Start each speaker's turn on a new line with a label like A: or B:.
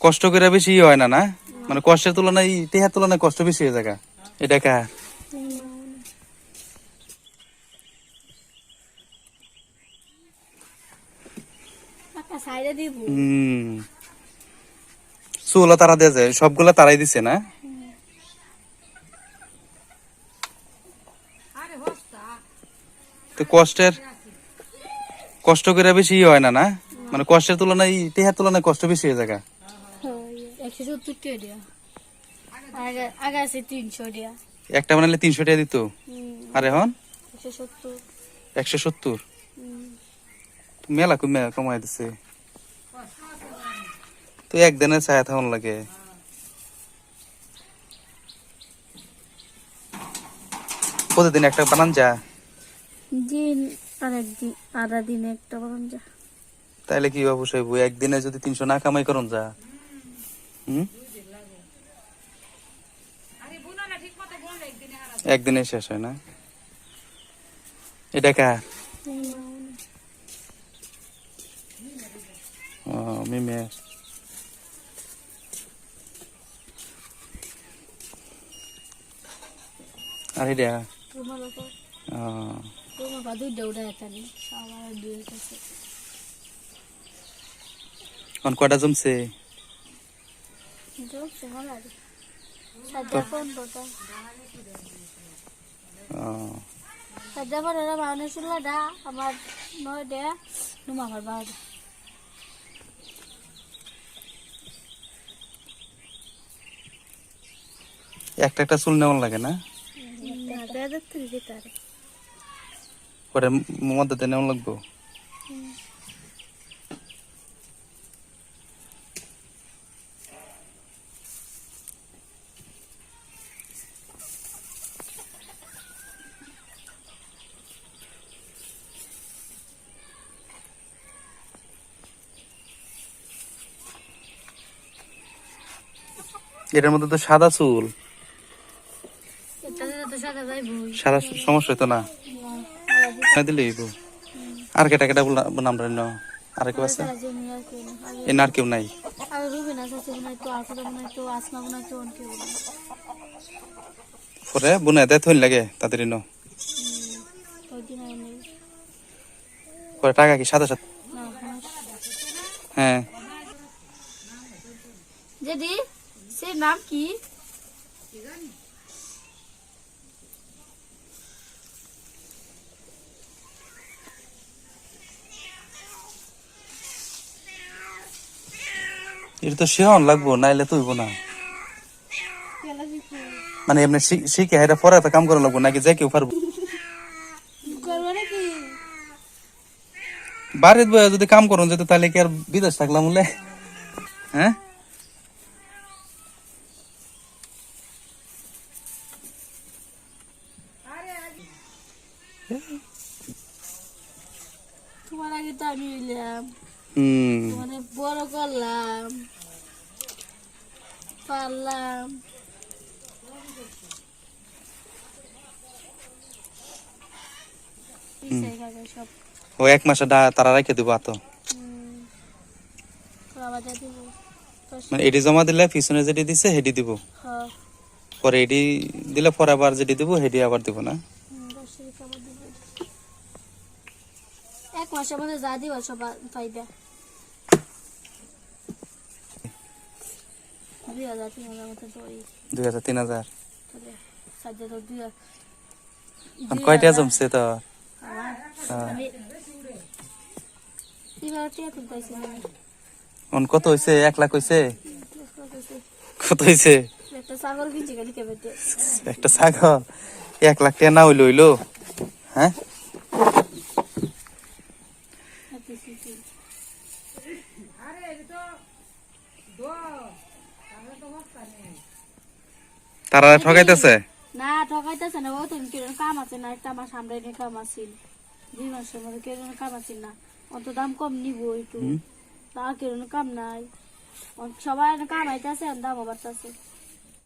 A: কষ্ট করে বেশি হয় না না? মানে কষ্টের তুলনায় টেহার তুলনায় কষ্ট বেশি হয়ে যায় এটা হম। চুলা তারা দিয়ে যায় সবগুলা তারাই দিছে না? তো কষ্টের কষ্ট করে বেশি হয় না না? মানে কষ্টের তুলনায় টেহার তুলনায় কষ্ট বেশি হয়ে যায়
B: একশো সত্তর টাকা দিয়া? আগে আছে তিনশো টাকা
A: একটা বানালে তিনশো টাকা দিত? আর এখন?
B: একশো সত্তর।
A: মেলা কমে কমাই দিছে। তো একদিনে ছায়া থাকুন লাগে। প্রতিদিন একটা বানান যা।
B: দিন আর একদিন আধা দিনে একটা বানান যা।
A: তাইলে কি বাবু সাহেব একদিনে যদি তিনশো না কামাই করুন যা। একদিনে শেষ হয় না? এটা কার? ও মিমের। আর এটা?
B: তোমার বাবা আমার আমার
A: একটা একটা চুল নেওয়ান লাগে না? পরে মধ্যে নেওয়ান লাগবো? এটার মধ্যে তো সাদা চুল।
B: সাদা
A: সমস্যা হইতো না? না দিলে আর কেটা কেটা নাম রান্য আর কেউ আছে? এ না আর কেউ নাই পরে বুনে দেয় থইন লাগে তাদের ন পরে টাকা কি সাদা সাদা?
B: না
A: হ্যাঁ।
B: সে নাম কি?
A: এটা তো শিহন লাগবো নাইলে না। মানে এমনি শিখে এটা পরে একটা কাম করা লাগবো নাকি যে কেউ পারব। বাড়ির বয়ে যদি কাম করুন যেত তাহলে কি আর বিদেশ থাকলাম বলে? হ্যাঁ?
B: তোমার আগে তো আমি এলাম মানে বড় করলাম। পারলাম।
A: ও এক মাসে তারা রেখে দিব আতো। মানে এটি জমা দিলে পিছনে যেটি দিছে হেডি দিব।
B: হ্যাঁ।
A: পরে এটি দিলে পরে আবার যেটি দিব হেডি আবার দিব না
B: হুম, দশ টাকা খাবার দিব এক মাসের মধ্যে যা দিব সব পাইবে দুই হাজার তিন হাজার মতো
A: দুই হাজার তিন হাজার কয়টা জমছে তো কত হয়েছে এক লাখ হয়েছে কত হয়েছে
B: একটা ছাগল
A: একটা এক লাখ টাকা না হইল হইল হ্যাঁ তারা ঠকাইতেছে?
B: না ঠকাইতেছে না। ও তো কীরকম কাম আছে না একটা মাস আমরা এনে কাম আছিল দুই মাসের মধ্যে কীরকম কাম আছিল না। অত দাম কম নিব একটু। তা কীরকম কাম নাই। সবাই কাম আইতেছে দামও বাড়তেছে।